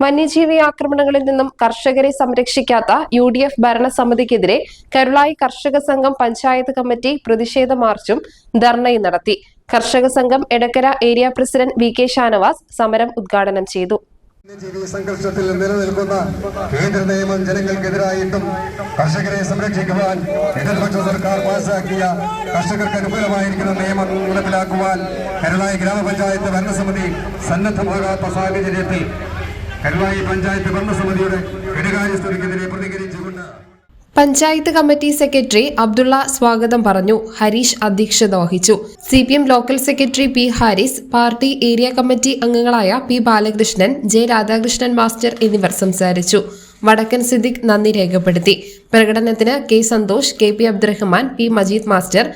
വന്യജീവി ആക്രമണങ്ങളിൽ നിന്നും കർഷകരെ സംരക്ഷിക്കാത്ത യു ഡി എഫ് ഭരണസമിതിക്കെതിരെ കരുളായി കർഷക സംഘം പഞ്ചായത്ത് കമ്മിറ്റി പ്രതിഷേധ മാർച്ചും ധർണയും നടത്തി. കർഷക സംഘം Edakkara area president V K Shanavas സമരം ഉദ്ഘാടനം ചെയ്തു. വന്യജീവി സംഘർഷത്തിൽ നിലനിൽക്കുന്ന കേന്ദ്ര നിയമം ജനങ്ങൾക്കെതിരായിട്ടും കർഷകരെ സംരക്ഷിക്കുവാൻ ഇടതുപക്ഷ സർക്കാർ പാസാക്കിയ കർഷകർക്ക് അനുകൂലമായിരിക്കുന്ന നിയമം നടപ്പിലാക്കുവാൻ കരുളായി ഗ്രാമപഞ്ചായത്ത് ഭരണസമിതി സന്നദ്ധമാകാത്ത സാഹചര്യത്തിൽ കരുളായി പഞ്ചായത്ത് ഭരണസമിതിയുടെ കെടുകാര്യസ്ഥതയ്ക്കെതിരെ പ്രതികരിച്ചുകൊണ്ട് പഞ്ചായത്ത് കമ്മിറ്റി സെക്രട്ടറി അബ്ദുള്ള സ്വാഗതം പറഞ്ഞു. ഹരീഷ് അധ്യക്ഷത വഹിച്ചു C P M local secretary P Haris party area committee അംഗങ്ങളായ P Balakrishnan J Radhakrishnan master എന്നിവർ സംസാരിച്ചു. വടക്കൻ സിദ്ദിഖ് നന്ദി രേഖപ്പെടുത്തി. പ്രകടനത്തിന് K Santhosh K P Abdurahman P Majeed master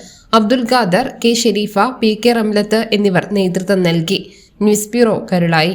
Abdul Khader K Sherifa P K Ramlath എന്നിവർ നേതൃത്വം നൽകി. News bureau Karulai.